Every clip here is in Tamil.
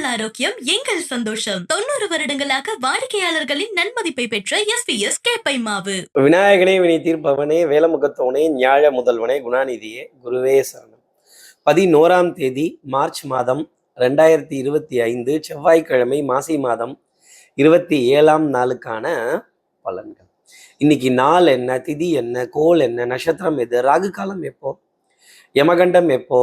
உங்கள் ஆரோக்கியம் எங்கள் சந்தோஷம். தொண்ணூறு வருடங்களாக வாடிக்கையாளர்களின் நன்மதிப்பை பெற்ற எஸ் பி எஸ் கேப்பை மாவு விநாயகனே வினை தீர்ப்பவனே வேலமுகத்தவனே ஞாழ முதல்வனே குணாநிதியே குருவே சரணம். பதினோராம் தேதி மார்ச் மாதம் ரெண்டாயிரத்தி இருபத்தி ஐந்து செவ்வாய்க்கிழமை மாசி மாதம் இருபத்தி ஏழாம் நாளுக்கான பலன்கள். இன்னைக்கு நாள் என்ன திதி என்ன கோல் என்ன நட்சத்திரம் எது ராகு காலம் எப்போ யமகண்டம் எப்போ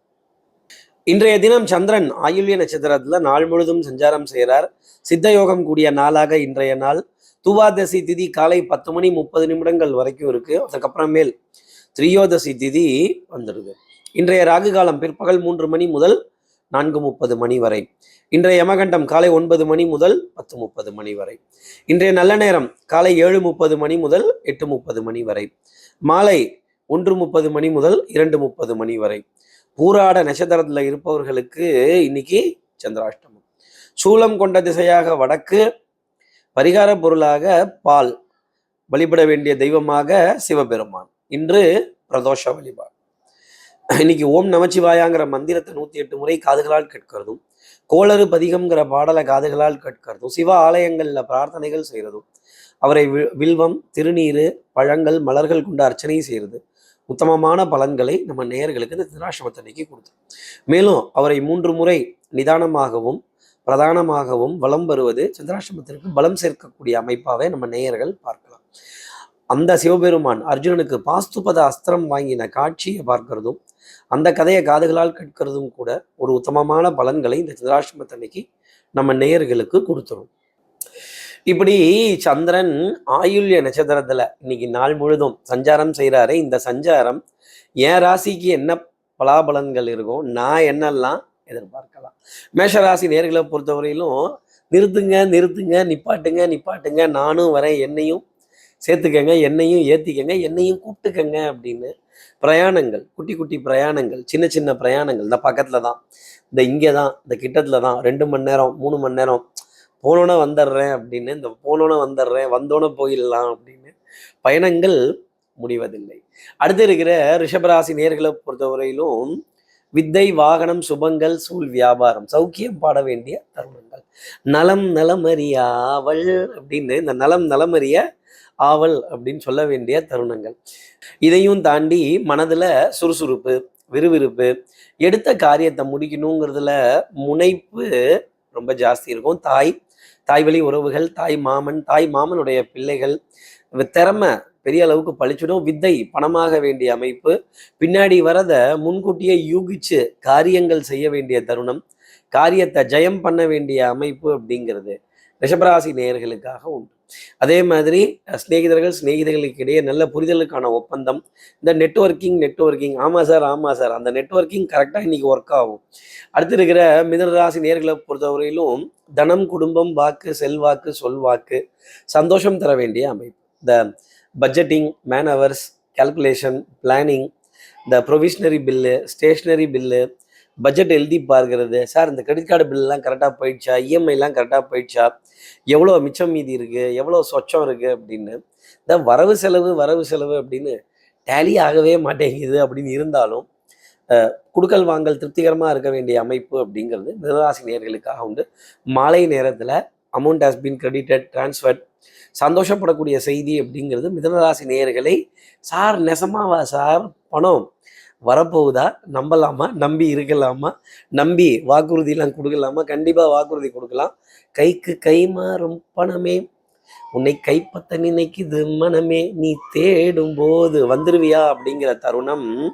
இன்றைய தினம் சந்திரன் ஆயுள்ய நட்சத்திரத்துல நாள் முழுதும் சஞ்சாரம் செய்கிறார். சித்த யோகம் கூடிய நாளாக இன்றைய நாள். துவாதசி திதி காலை பத்து மணி முப்பது நிமிடங்கள் வரைக்கும் இருக்கு. அதுக்கப்புறமேல் திரியோதசி திதி வந்துடுது. இன்றைய ராகு காலம் பிற்பகல் மூன்று மணி முதல் நான்கு முப்பது மணி வரை. இன்றைய யமகண்டம் காலை ஒன்பது மணி முதல் பத்து முப்பது மணி வரை. இன்றைய நல்ல நேரம் காலை ஏழு முப்பது மணி முதல் எட்டு முப்பது மணி வரை. மாலை ஒன்று முப்பது மணி முதல் இரண்டு முப்பது மணி வரை. பூராட நட்சத்திரத்தில் இருப்பவர்களுக்கு இன்னைக்கு சந்திராஷ்டமம். சூலம் கொண்ட திசையாக வடக்கு பரிகார பொருளாக பால் வழிபட வேண்டிய தெய்வமாக சிவபெருமான். இன்று பிரதோஷ வழிபாடு. இன்னைக்கு ஓம் நமச்சிவாயாங்கிற மந்திரத்தை நூத்தி எட்டு முறை காதுகளால் கேட்கிறதும் கோளறு பதிகம்ங்கிற பாடலை காதுகளால் கேட்கிறதும் சிவ ஆலயங்கள்ல பிரார்த்தனைகள் செய்யறதும் அவரை வி- வில்வம் திருநீர் பழங்கள் மலர்கள் கொண்டு அர்ச்சனை செய்கிறது. உத்தமமான பலன்களை நம்ம நேயர்களுக்கு இந்த திருநாசிரமத்தன்னைக்கு கொடுத்தோம். மேலும் அவரை மூன்று முறை நிதானமாகவும் பிரதானமாகவும் வளம் வருவது சந்திராசிரமத்திற்கு பலம் சேர்க்கக்கூடிய அமைப்பாகவே நம்ம நேயர்கள் பார்க்கலாம். அந்த சிவபெருமான் அர்ஜுனனுக்கு பாஸ்துபத அஸ்திரம் வாங்கின காட்சியை பார்க்கிறதும் அந்த கதையை காதுகளால் கேட்கிறதும் கூட ஒரு உத்தமமான பலன்களை இந்த சந்திராசிரமத்தன்னைக்கு நம்ம நேயர்களுக்கு கொடுத்துரும். இப்படி சந்திரன் ஆயுள்ய நட்சத்திரத்துல இன்னைக்கு நாள் முழுதும் சஞ்சாரம் செய்கிறாரு இந்த சஞ்சாரம் என் ராசிக்கு என்ன பலாபலன்கள் இருக்கும் நான் என்னெல்லாம் எதிர்பார்க்கலாம். மேஷராசி நேர்களை பொறுத்தவரையிலும் நிறுத்துங்க நிறுத்துங்க நிப்பாட்டுங்க நிப்பாட்டுங்க. நானும் வரேன் என்னையும் சேர்த்துக்கங்க என்னையும் ஏத்திக்கங்க என்னையும் கூப்பிட்டுக்கங்க அப்படின்னு பிரயாணங்கள் குட்டி குட்டி பிரயாணங்கள் சின்ன சின்ன பிரயாணங்கள். இந்த பக்கத்துல தான் இந்த இங்கே தான் இந்த கிட்டத்துல தான் ரெண்டு மணி நேரம் மூணு மணி நேரம் போனோன்னே வந்துடுறேன் அப்படின்னு இந்த போனோன்னே வந்துடுறேன் வந்தோன்னே போயிடலாம் அப்படின்னு பயணங்கள் முடிவதில்லை. அடுத்து இருக்கிற ரிஷபராசி நேர்களை பொறுத்தவரையிலும் வித்தை வாகனம் சுபங்கள் சூழ் வியாபாரம் சௌக்கியம் பாட வேண்டிய தருணங்கள். நலம் நலமறிய ஆவல் அப்படின்னு இந்த நலம் நலமறிய ஆவல் அப்படின்னு சொல்ல வேண்டிய தருணங்கள். இதையும் தாண்டி மனதில் சுறுசுறுப்பு விறுவிறுப்பு எடுத்த காரியத்தை முடிக்கணுங்கிறதுல முனைப்பு ரொம்ப ஜாஸ்தி இருக்கும். தாய் தாய் வழி உறவுகள் தாய் மாமன் தாய் மாமனுடைய பிள்ளைகள் திறமை பெரிய அளவுக்கு பழிச்சிடும். வித்தை பணமாக வேண்டிய அமைப்பு. பின்னாடி வரத முன்கூட்டியே யூகிச்சு காரியங்கள் செய்ய வேண்டிய தருணம். காரியத்தை ஜெயம் பண்ண வேண்டிய அமைப்பு அப்படிங்கிறது ரிஷபராசி நேயர்களுக்காக உண்டு. அதே மாதிரி சிநேகிதர்கள் சிநேகிதர்களுக்கு இடையே நல்ல புரிதலுக்கான ஒப்பந்தம். இந்த நெட்வொர்க்கிங் நெட்வொர்க்கிங் ஆமாம் சார் ஆமாம் சார். அந்த நெட்ஒர்க்கிங் கரெக்டாக இன்னைக்கு ஒர்க் ஆகும். அடுத்து இருக்கிற மிதனராசி நேர்களை பொறுத்தவரையிலும் தனம் குடும்பம் வாக்கு செல்வாக்கு சொல்வாக்கு சந்தோஷம் தர வேண்டிய அமைப்பு. இந்த budgeting man hours calculation planning இந்த provisionary bill stationery bill budget எழுதி பார்க்கறது சார் இந்த கிரெடிட் கார்டு பில்லாம் கரெக்டாக போயிடுச்சா? இஎம்ஐலாம் கரெக்டாக போயிடுச்சா? எவ்வளோ மிச்சம் மீதி இருக்குது எவ்வளோ சொச்சம் இருக்குது அப்படின்னு. இந்த வரவு செலவு வரவு செலவு அப்படின்னு டேலி ஆகவே மாட்டேங்குது அப்படின்னு இருந்தாலும் குடுக்கல் வாங்கல் திருப்திகரமாக இருக்க வேண்டிய அமைப்பு அப்படிங்கிறது மிதராசி நேர்களுக்காக உண்டு. மாலை நேரத்தில் amount has been credited transferred சந்தோஷப்படக்கூடிய செய்தி அப்படிங்கிறது மிதனராசி நேயர்களை சார் நெசமாவா சார்? பணம். வரப்போகுதா? நம்பலாமா? நம்பி இருக்கலாமா? நம்பி வாக்குறுதியெல்லாம் கொடுக்கலாமா? கண்டிப்பாக வாக்குறுதி கொடுக்கலாம். கைக்கு கை மாறும் பணமே. உன்னை கைப்பற்ற நினைக்குது மனமே. நீ தேடும் போது வந்துருவியா? அப்படிங்கிற தருணம்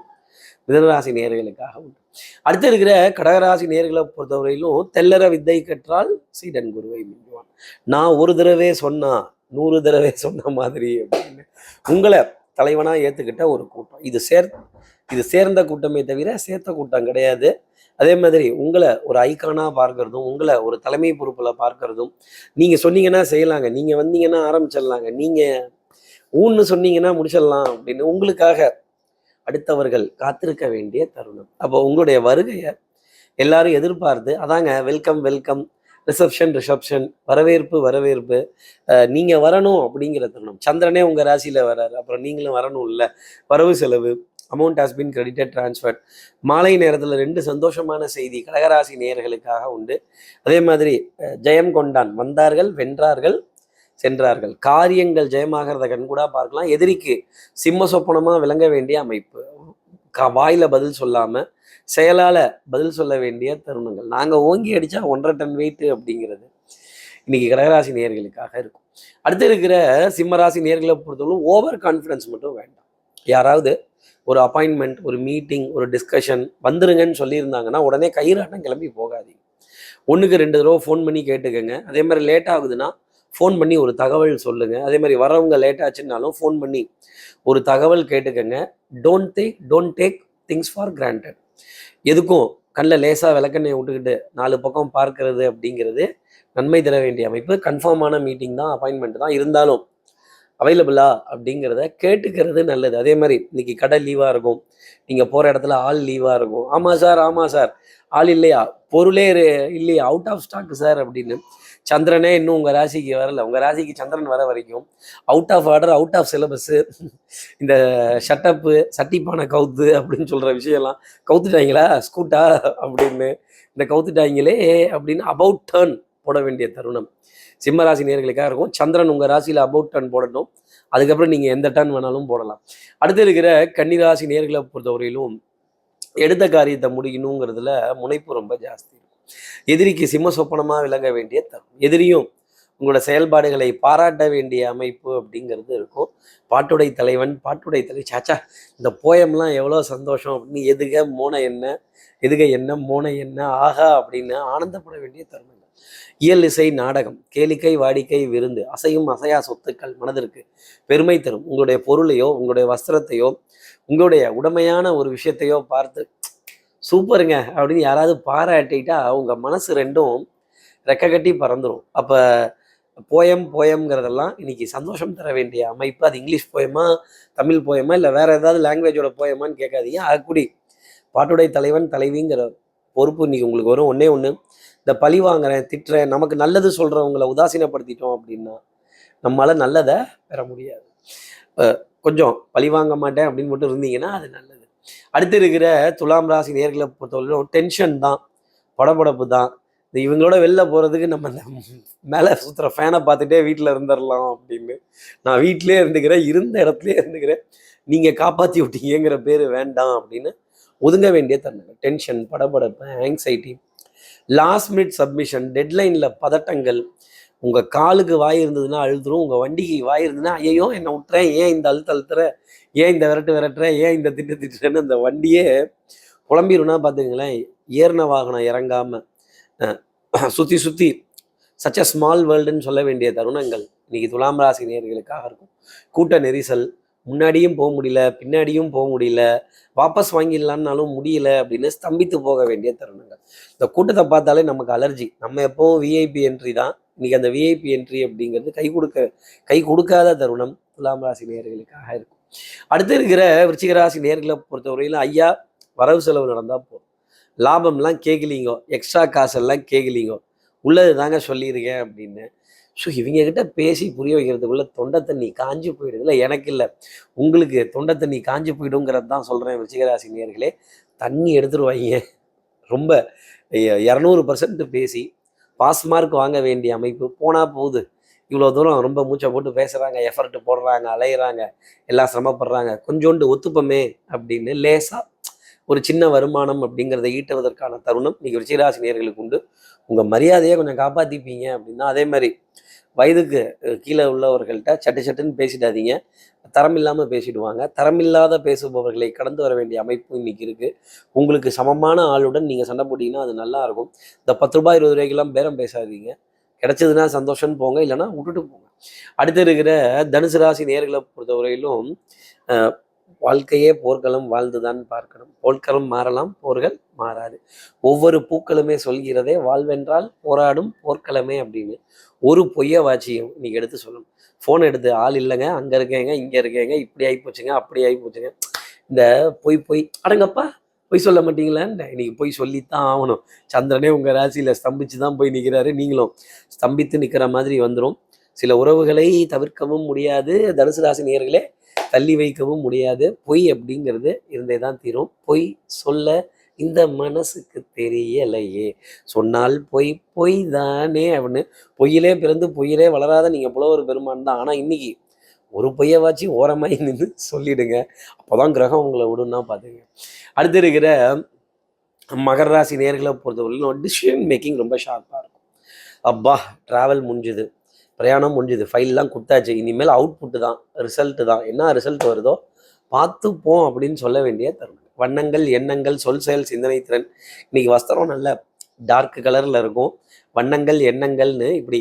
மிதனராசி நேர்களுக்காக உண்டு. அடுத்து இருக்கிற கடகராசி நேர்களை பொறுத்தவரையிலும் தெல்லற வித்தை கற்றால் சீடன் குருவை மிஞ்சுவான். நான் ஒரு தடவை சொன்னா நூறு தடவை சொன்ன மாதிரி அப்படின்னு உங்களை தலைவனாக ஏற்றுக்கிட்ட ஒரு கூட்டம். இது சேர் இது சேர்ந்த கூட்டமே தவிர சேர்த்த கூட்டம் கிடையாது. அதே மாதிரி உங்களை ஒரு ஐக்கானாக பார்க்கறதும் உங்களை ஒரு தலைமை பொறுப்பில் பார்க்கறதும் நீங்கள் சொன்னீங்கன்னா செய்யலாங்க. நீங்கள் வந்தீங்கன்னா ஆரம்பிச்சிடலாங்க. நீங்கள் ஊன்னு சொன்னீங்கன்னா முடிச்சிடலாம் அப்படின்னு உங்களுக்காக அடுத்தவர்கள் காத்திருக்க வேண்டிய தருணம். அப்போ உங்களுடைய வருகையை எல்லாரும் எதிர்பார்த்து அதாங்க வெல்கம் வெல்கம் ரிசப்ஷன் ரிசப்ஷன் வரவேற்பு வரவேற்பு நீங்கள் வரணும் அப்படிங்கிற தருணம். சந்திரனே உங்கள் ராசியில் வராரு அப்புறம் நீங்களும் வரணும் இல்லை வரவு செலவு amount has been credited transfer மாலை நேரத்தில் ரெண்டு சந்தோஷமான செய்தி கடகராசி நேயர்களுக்காக உண்டு. அதே மாதிரி ஜெயம் கொண்டான். வந்தார்கள் வென்றார்கள் சென்றார்கள். காரியங்கள் ஜெயமாகிறத கண்கூடா பார்க்கலாம். எதிரிக்கு சிம்ம சொப்பனமாக விளங்க வேண்டிய அமைப்பு. கா- வாயில பதில் சொல்லாம செயலால பதில் சொல்ல வேண்டிய தருணங்கள். நாங்கள் ஓங்கி அடிச்சா ஒன்றரை டன் வெயிட் அப்படிங்கிறது இன்னைக்கு கடகராசி நேர்களுக்காக இருக்கும். அடுத்து இருக்கிற சிம்மராசி நேர்களை பொறுத்தவரை ஓவர் கான்ஃபிடன்ஸ் மட்டும் வேண்டாம். யாராவது ஒரு அப்பாயின்மெண்ட் ஒரு மீட்டிங் ஒரு டிஸ்கஷன் வந்துருங்கன்னு சொல்லியிருந்தாங்கன்னா உடனே கயிறாட்டம் கிளம்பி போகாதீங்க. ஒன்றுக்கு ரெண்டு தடவை ஃபோன் பண்ணி கேட்டுக்கோங்க. அதே மாதிரி லேட் ஆகுதுன்னா ஃபோன் பண்ணி ஒரு தகவல் சொல்லுங்க. அதே மாதிரி வரவங்க லேட் ஆச்சுன்னாலும் ஃபோன் பண்ணி ஒரு தகவல் கேட்டுக்கோங்க. Don't take don't take things for granted எதுக்கும் கண்ணில் லேசாக விளக்கெண்ணை விட்டுக்கிட்டு நாலு பக்கம் பார்க்கறது அப்படிங்கிறது நன்மை தர வேண்டிய அமைப்பு. கன்ஃபார்மான மீட்டிங் தான் அப்பாயின்மெண்ட் தான். இருந்தாலும் அவைலபிளா அப்படிங்கிறத கேட்டுக்கிறது நல்லது. அதே மாதிரி இன்னைக்கு கடை லீவாக இருக்கும். நீங்கள் போகிற இடத்துல ஆள் லீவாக இருக்கும். ஆமாம் சார் ஆமாம் சார். ஆள் இல்லையா? பொருளே இல்லையா? அவுட் ஆஃப் ஸ்டாக் சார் அப்படின்னு. சந்திரனே இன்னும் உங்கள் ராசிக்கு வரல. உங்கள் ராசிக்கு சந்திரன் வர வரைக்கும் out of order out of syllabus இந்த ஷட்டப்பு சட்டிப்பானை கவுத்து அப்படின்னு சொல்கிற விஷயம்லாம் கவுத்துட்டாங்களா? ஸ்கூட்டா அப்படின்னு. இந்த கவுத்துட்டாங்களே அப்படின்னு அபவுட் டர்ன் போட வேண்டிய தருணம். சிம்ம ராசி நேர்களுக்காக இருக்கும். சந்திரன் உங்கள் ராசியில் அபவுட் டர்ன் போடட்டும். அதுக்கப்புறம் நீங்கள் எந்த டர்ன் வேணாலும் போடலாம். அடுத்து இருக்கிற கன்னிராசி நேர்களை பொறுத்தவரையிலும் எடுத்த காரியத்தை முடிக்கணுங்கிறதுல முனைப்பு ரொம்ப ஜாஸ்தி இருக்கும். எதிரிக்கு சிம்ம சொப்பனமாக விளங்க வேண்டிய தருணம். எதிரியும் உங்களோட செயல்பாடுகளை பாராட்ட வேண்டிய அமைப்பு அப்படிங்கிறது இருக்கும். பாட்டுடை தலைவன் பாட்டுடை தலை சாச்சா இந்த போயம்லாம் எவ்வளோ சந்தோஷம். அப்படின்னு எதுக மோனை என்ன? எதுக என்ன? மோனை என்ன? ஆகா அப்படின்னு ஆனந்தப்பட வேண்டிய தருணம். இயல் இசை நாடகம் கேளிக்கை வாடிக்கை விருந்து அசையும் அசையா சொத்துக்கள் மனதிற்கு பெருமை தரும். உங்களுடைய பொருளையோ உங்களுடைய வஸ்திரத்தையோ உங்களுடைய உடமையான ஒரு விஷயத்தையோ பார்த்து சூப்பருங்க அப்படின்னு யாராவது பாராட்டிட்டா உங்க மனசு ரெண்டும் ரெக்க கட்டி பறந்துடும் அப்போ போயம் போயம்ங்கிறதெல்லாம் இன்னைக்கு சந்தோஷம் தர வேண்டிய அமைப்பு. அது இங்கிலீஷ் போயமா தமிழ் போயமா இல்லை வேற ஏதாவது லாங்குவேஜோட போயமான்னு கேட்காதீங்க. அதுக்கூடி பாட்டுடைய தலைவன் தலைவிங்கிற பொறுப்பு இன்னைக்கு உங்களுக்கு வரும். ஒன்றே ஒன்று இந்த பழி வாங்குறேன் திட்டுறேன் நமக்கு நல்லது சொல்கிறவங்கள உதாசீனப்படுத்திட்டோம் அப்படின்னா நம்மளால் நல்லதை பெற முடியாது. கொஞ்சம் பழி வாங்க மாட்டேன் அப்படின்னு மட்டும் இருந்தீங்கன்னா அது நல்லது. அடுத்து இருக்கிற துலாம் ராசி நேர்களை பொறுத்தவரைக்கும் டென்ஷன் தான் படபடப்பு தான். இந்த இவங்களோட வெளில போகிறதுக்கு நம்ம இந்த மேலே சுற்றுற ஃபேனை பார்த்துட்டே வீட்டில் இருந்துடலாம் அப்படின்னு. நான் வீட்டிலே இருந்துக்கிறேன் இருந்த இடத்துலயே இருந்துக்கிறேன். நீங்கள் காப்பாற்றி விட்டீங்கிற பேர் வேண்டாம் அப்படின்னு ஒதுங்க வேண்டிய தருணங்கள் டென்ஷன் படபடப்பு ஆங்ஸைட்டி லாஸ்ட் மினிட் சப்மிஷன் டெட்லைனில் பதட்டங்கள். உங்கள் காலுக்கு வாய் இருந்ததுன்னா அழுதுரும் உங்கள் வண்டிக்கு வாய் இருந்ததுன்னா ஐயோ என்னை விட்டுறேன் ஏன் இந்த அழுத்த அழுத்துற ஏன் இந்த விரட்டு விரட்டுற ஏன் இந்த திட்டு திட்டுறேன்னு அந்த வண்டியே புலம்பிருன்னா பார்த்துங்களேன் ஏறின வாகனம் இறங்காம சுற்றி சுற்றி சச் சச்ச ஸ்மால் வேர்ல்டுன்னு சொல்ல வேண்டிய தருணங்கள். இன்னைக்கு துலாம் ராசி நேர்களுக்காக இருக்கும். கூட்ட நெரிசல் முன்னாடியும் போக முடியல பின்னாடியும் போக முடியல வாபஸ் வாங்கிடலான்னாலும் முடியல அப்படின்னு ஸ்தம்பித்து போக வேண்டிய தருணங்கள். இந்த கூட்டத்தை பார்த்தாலே நமக்கு அலர்ஜி நம்ம எப்பவும் விஐபி என்ட்ரி தான். இன்னைக்கு அந்த விஐபி என்ட்ரி அப்படிங்கிறது கை கொடுக்க கை கொடுக்காத தருணம். துலாம் ராசி நேர்களுக்காக இருக்கும். அடுத்து இருக்கிற விருச்சிக ராசி நேர்களை பொறுத்தவரையிலும் ஐயா வரவு செலவு நடந்தால் போதும். லாபம்லாம் கேட்கலீங்கோ எக்ஸ்ட்ரா காசெல்லாம் கேட்கலீங்கோ உள்ளது தாங்க சொல்லியிருக்கேன் அப்படின்னு ஸோ இவங்க கிட்ட பேசி புரிய வைக்கிறதுக்குள்ள தொண்டை தண்ணி காஞ்சி போயிடுது. இல்லை எனக்கு இல்லை. உங்களுக்கு தொண்டை தண்ணி காஞ்சி போயிடுங்கிறது தான் சொல்கிறேன் விருச்சிகராசி நேர்களே தண்ணி எடுத்துருவாங்க. ரொம்ப இரநூறு பர்சன்ட் பேசி பாஸ் மார்க் வாங்க வேண்டிய அமைப்பு போனால் போகுது. இவ்வளோ தூரம் ரொம்ப மூச்சை போட்டு பேசுகிறாங்க எஃபர்ட் போடுறாங்க அலையிறாங்க எல்லாம் சிரமப்படுறாங்க. கொஞ்சோண்டு ஒத்துப்பமே அப்படின்னு லேசாக ஒரு சின்ன வருமானம் அப்படிங்கிறத ஈட்டுவதற்கான தருணம் நீங்கள் ருச்சிராசி நேர்களுக்கு உண்டு. உங்கள் மரியாதையை கொஞ்சம் காப்பாற்றிப்பீங்க அப்படின்னா அதே மாதிரி வயதுக்கு கீழே உள்ளவர்கள்ட்ட சட்டு சட்டுன்னு பேசிடாதீங்க. தரம் இல்லாமல் பேசிடுவாங்க. தரமில்லாத பேசுபவர்களை கடந்து வர வேண்டிய அமைப்பு இன்னைக்கு இருக்குது உங்களுக்கு சமமான ஆளுடன் நீங்கள் சண்டை போட்டிங்கன்னா அது நல்லா இருக்கும். இந்த பத்து ரூபாய் இருபது ரூபாய்க்கெல்லாம் பேரம் பேசாதீங்க. கிடைச்சதுன்னா சந்தோஷம்னு போங்க இல்லைன்னா விட்டுட்டு போங்க. அடுத்து இருக்கிற தனுசு ராசி நேர்களை பொறுத்தவரையிலும் வாழ்க்கையே போர்க்களம் வாழ்ந்துதான் பார்க்கணும். போர்க்களம் மாறலாம் போர்கள் மாறாது. ஒவ்வொரு பூக்களுமே சொல்கிறதே வாழ்வென்றால் போராடும் போர்க்களமே அப்படின்னு ஒரு பொய்ய வாட்சியம் இன்னைக்கு எடுத்து சொல்லணும். ஃபோன் எடுத்து ஆள் இல்லைங்க அங்கே இருக்கேங்க இங்கே இருக்கேங்க இப்படி ஆகி போச்சுங்க அப்படி ஆகி போச்சுங்க. இந்த பொய் பொய் அடங்கப்பா பொய் சொல்ல மாட்டீங்களான்னு இன்னைக்கு போய் சொல்லித்தான் ஆகணும். சந்திரனே உங்கள் ராசியில் ஸ்தம்பிச்சு தான் போய் நிற்கிறாரு நீங்களும். ஸ்தம்பித்து நிற்கிற மாதிரி வந்துடும் சில உறவுகளை தவிர்க்கவும் முடியாது. தனுசு ராசி நேர்களே தள்ளி வைக்கவும் முடியாது. பொய் அப்படிங்கிறது இருந்தே தான் தீரும். பொய் சொல்ல இந்த மனசுக்கு தெரியலையே. சொன்னால் பொய் பொய் தானே அப்படின்னு. பொய்யிலே பிறந்து பொய்யிலே வளராத நீங்கள் புலவர் பெருமான் தான். ஆனால் இன்னைக்கு ஒரு பொய்யவாச்சு ஓரமாக நின்று சொல்லிடுங்க. அப்போதான் கிரகம் உங்களை விடுன்னா பார்த்துங்க அடுத்து இருக்கிற மகர ராசி நேர்களை பொறுத்தவரையிலும் டிசிஷன் மேக்கிங் ரொம்ப ஷார்ப்பாக இருக்கும். அப்பா ட்ராவல் முடிஞ்சுது. பிரயாணம் முடிஞ்சுது. ஃபைல்லாம் கொடுத்தாச்சு. இனிமேல் அவுட்புட்டு தான் ரிசல்ட்டு தான். என்ன ரிசல்ட் வருதோ பார்த்துப்போம் அப்படின்னு சொல்ல வேண்டிய தருணம். வண்ணங்கள் எண்ணங்கள் சொல் செயல் சிந்தனை திறன். இன்னைக்கு வஸ்திரம் நல்ல டார்க் கலரில் இருக்கும். வண்ணங்கள் எண்ணங்கள்னு இப்படி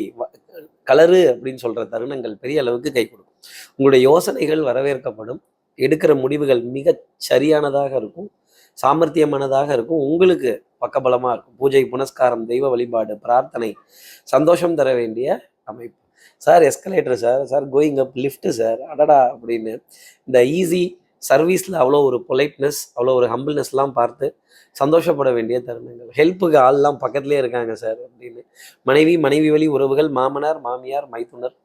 கலரு அப்படின்னு சொல்கிற தருணங்கள் பெரிய அளவுக்கு கை கொடுக்கும். உங்களுடைய யோசனைகள் வரவேற்கப்படும். எடுக்கிற முடிவுகள் மிக சரியானதாக இருக்கும். சாமர்த்தியமானதாக இருக்கும். உங்களுக்கு பக்கபலமாக இருக்கும். பூஜை புனஸ்காரம் தெய்வ வழிபாடு பிரார்த்தனை சந்தோஷம் தர வேண்டிய அமைப்பு. Sir escalator sir sir going up lift sir அடடா அப்படின்னு இந்த ஈஸி சர்வீஸில் அவ்வளோ ஒரு பொலைட்னஸ் அவ்வளோ ஒரு ஹம்பிள்னஸ்லாம் பார்த்து சந்தோஷப்பட வேண்டிய தருணங்கள். ஹெல்ப்புக்கு ஆள்லாம் பக்கத்துலேயே இருக்காங்க சார் அப்படின்னு. மனைவி மனைவி வழி உறவுகள் மாமனார் மாமியார் மைத்துனர்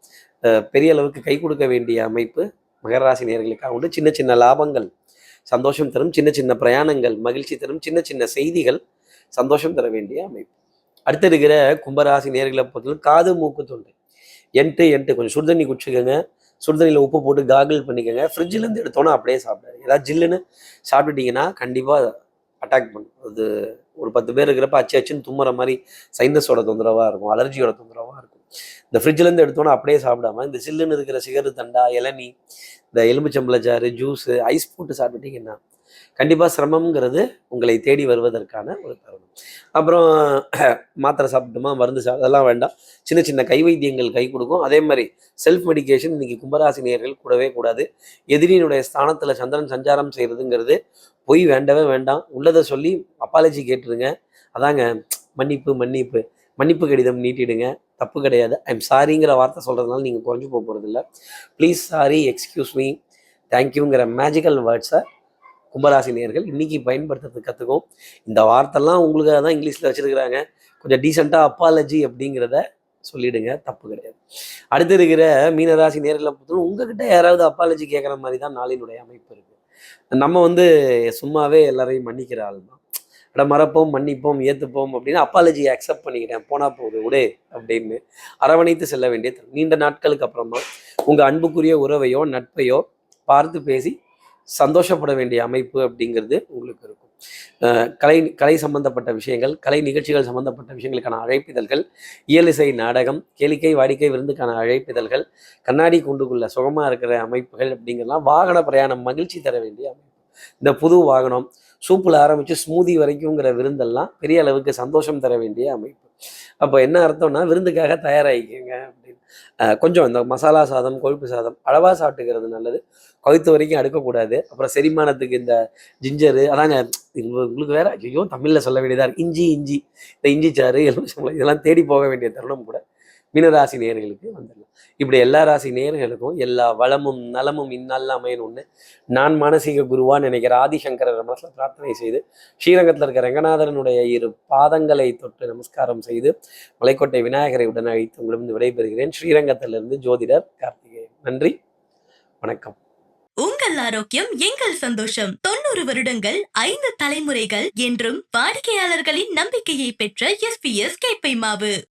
பெரிய அளவுக்கு கை கொடுக்க வேண்டிய அமைப்பு மகராசி நேர்களுக்காக உண்டு. சின்ன சின்ன லாபங்கள் சந்தோஷம் தரும். சின்ன சின்ன பிரயாணங்கள் மகிழ்ச்சி தரும். சின்ன சின்ன செய்திகள் சந்தோஷம் தர வேண்டிய அமைப்பு. அடுத்த இருக்கிற கும்பராசி நேர்களை பொறுத்தவரை காது மூக்கு தொண்டை. என்ட்டு என்ட்டு. கொஞ்சம் சுடுதண்ணி குடிச்சுக்கோங்க. சுடுதண்ணியில் உப்பு போட்டு காகிள் பண்ணிக்கோங்க. ஃப்ரிட்ஜிலேருந்து எடுத்தோன்னா அப்படியே சாப்பிடாது. ஏதாவது ஜில்லுன்னு சாப்பிட்டுட்டிங்கன்னா கண்டிப்பாக அட்டாக் பண்ணும் அது ஒரு பத்து பேர் இருக்கிறப்ப அச்சு அச்சுன்னு தும்முற மாதிரி சைனஸோட தொந்தரவாக இருக்கும். அலர்ஜியோட தொந்தரவாக இருக்கும். இந்த ஃப்ரிட்ஜ்லேருந்து எடுத்தோன்னா அப்படியே சாப்பிடாம இந்த சில்லுன்னு இருக்கிற சிகரு தண்டா இளநி இந்த எலும்புச்சம்பளச்சாறு ஜூஸு ஐஸ் போட்டு சாப்பிட்டுட்டிங்கன்னா கண்டிப்பாக சிரமங்கிறது உங்களை தேடி வருவதற்கான ஒரு தருணம். அப்புறம் மாத்திரை சாப்பிட்டுமா மருந்து சாப்பிட்டு அதெல்லாம் வேண்டாம். சின்ன சின்ன கை வைத்தியங்கள் கை கொடுக்கும். அதே மாதிரி செல்ஃப் மெடிகேஷன் இன்னைக்கு கும்பராசி நேர்கள் கூடவே கூடாது. எதிரியினுடைய ஸ்தானத்தில் சந்திரன் சஞ்சாரம் செய்கிறதுங்கிறது பொய் வேண்டவே வேண்டாம். உள்ளதை சொல்லி அப்பாலஜி கேட்டுருங்க. அதாங்க மன்னிப்பு மன்னிப்பு. மன்னிப்பு கடிதம் நீட்டிடுங்க. தப்பு கிடையாது. ஐம் சாரிங்கிற வார்த்தை சொல்கிறதுனால நீங்கள் குறைஞ்சி போக போகிறதில்ல ப்ளீஸ் சாரி எக்ஸ்கியூஸ் மீ தேங்க்யூங்கிற மேஜிக்கல் வேர்ட்ஸை கும்பராசி நேயர்கள் இன்னைக்கு பயன்படுத்துறதுக்கு கற்றுக்கும் இந்த வார்த்தைலாம் உங்களுக்காக தான் இங்கிலீஷில் வச்சுருக்கிறாங்க. கொஞ்சம் டீசெண்டாக அப்பாலஜி அப்படிங்கிறத சொல்லிடுங்க தப்பு கிடையாது. அடுத்து இருக்கிற மீனராசி நேர்களை பொறுத்தவரை உங்ககிட்ட யாராவது அப்பாலஜி கேட்குற மாதிரி தான் நாளினுடைய அமைப்பு இருக்குது நம்ம வந்து சும்மாவே எல்லாரையும் மன்னிக்கிற ஆள் தான். அட மறப்போம் மன்னிப்போம் ஏற்றுப்போம் அப்படின்னு அப்பாலஜி அக்செப்ட் பண்ணிக்கிட்டேன் போனால் போகுது விடு அப்படின்னு அரவணைத்து செல்ல வேண்டிய நீண்ட நாட்களுக்கு அப்புறமா உங்கள் அன்புக்குரிய உறவையோ நட்பையோ பார்த்து பேசி சந்தோஷப்பட வேண்டிய அமைப்பு அப்படிங்கிறது உங்களுக்கு இருக்கும். கலை கலை சம்பந்தப்பட்ட விஷயங்கள் கலை நிகழ்ச்சிகள் சம்பந்தப்பட்ட விஷயங்களுக்கான அழைப்பிதழ்கள் இயலிசை நாடகம் கேளிக்கை வாடிக்கை விருந்துக்கான அழைப்பிதழ்கள் கண்ணாடி கூண்டுக்குள்ள சுகமாக இருக்கிற அமைப்புகள் அப்படிங்கிறலாம் வாகன பிரயாணம் மகிழ்ச்சி தர வேண்டிய அமைப்பு. இந்த புது வாகனம் சூப்பில் ஆரம்பித்து ஸ்மூதி வரைக்குங்கிற விருந்தெல்லாம் பெரிய அளவுக்கு சந்தோஷம் தர வேண்டிய அமைப்பு. அப்போ என்ன அர்த்தம்னா விருந்துக்காக தயாராகிக்கங்க. கொஞ்சம் இந்த மசாலா சாதம் கொழுப்பு சாதம் அளவாக சாப்பிட்டுக்கிறது நல்லது. கழுத்து வரைக்கும் அடுக்கக்கூடாது. அப்புறம் செரிமானத்துக்கு இந்த ஜிஞ்சரு அதாங்க உங்களுக்கு உங்களுக்கு வேற ஐயோ தமிழில் சொல்ல வேண்டியதாக இருக்கு. இஞ்சி இஞ்சி இந்த இஞ்சி சாறு எலுமிச்சம்பழம் இதெல்லாம் தேடி போக வேண்டிய தருணம் கூட. மீனராசி நேர்களுக்கு வந்துடலாம். இப்படி எல்லா ராசி நேர்களுக்கும் எல்லா வளமும் நலமும் இந்நாளில் அமையணும்னு நான் மானசீக குருவா நினைக்கிற ஆதிசங்கரர் மனசில் பிரார்த்தனை செய்து ஸ்ரீரங்கத்தில் இருக்க ரங்கநாதரனுடைய இரு பாதங்களை தொட்டு நமஸ்காரம் செய்து மலைக்கோட்டை விநாயகரை உடன் அழைத்து உங்களிடம் விடைபெறுகிறேன். ஸ்ரீரங்கத்திலிருந்து ஜோதிடர் கார்த்திகேயன். நன்றி. வணக்கம். உங்கள் ஆரோக்கியம் எங்கள் சந்தோஷம். தொண்ணூறு வருடங்கள் ஐந்து தலைமுறைகள் என்றும் வாடிக்கையாளர்களின் நம்பிக்கையை பெற்ற எஸ்பிஎஸ் கேப்பை மாவு.